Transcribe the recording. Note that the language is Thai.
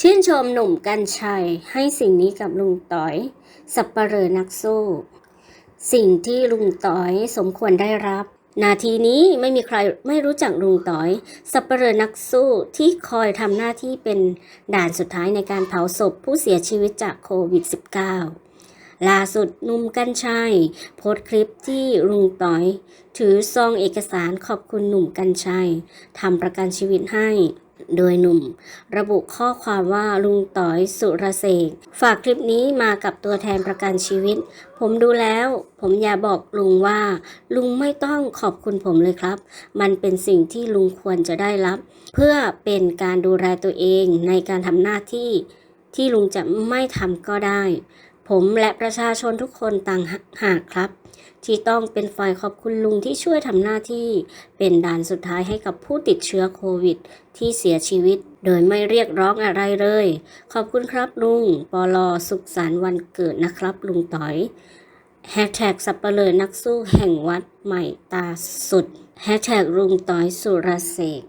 ชื่นชมหนุ่มกัญชัยให้สิ่งนี้กับลุงต๋อย สับปเหร่อนักสู้ สิ่งที่ลุงต๋อยสมควรได้รับ นาทีนี้ไม่มีใครไม่รู้จักลุงต๋อย สับปเหร่อนักสู้ที่คอยทำหน้าที่เป็นด่านสุดท้ายในการเผาศพผู้เสียชีวิตจากโควิด -19 ล่าสุดนุ่มกัญชัยโพสต์คลิปที่ลุงต๋อย ถือซองเอกสารขอบคุณหนุ่มกัญชัยทำประกันชีวิตให้โดยหนุ่ม ระบุข้อความว่าลุงต๋อยสุรเสกฝากคลิปนี้มากับตัวแทนประกันชีวิต ผมดูแล้ว ผมอยากบอกลุงว่า ลุงไม่ต้องขอบคุณผมเลยครับ มันเป็นสิ่งที่ลุงควรจะได้รับ เพื่อเป็นการดูแลตัวเองในการทำหน้าที่ที่ลุงจะไม่ทำก็ได้ ผมและประชาชนทุกคนต่างหากครับ ที่ต้องเป็นฝ่ายขอบคุณลุงที่ช่วยทำหน้าที่ เป็นด่านสุดท้ายให้กับผู้ติดเชื้อโควิด ที่เสียชีวิต โดยไม่เรียกร้องอะไรเลย ขอบคุณครับลุง ปอลอสุขสันต์วันเกิดนะครับ ลุงต๋อยแฮชแท็กสับเปลือนักสู้แห่งวัดใหม่ตาสุดแฮชแท็กลุงต๋อยสุรเสก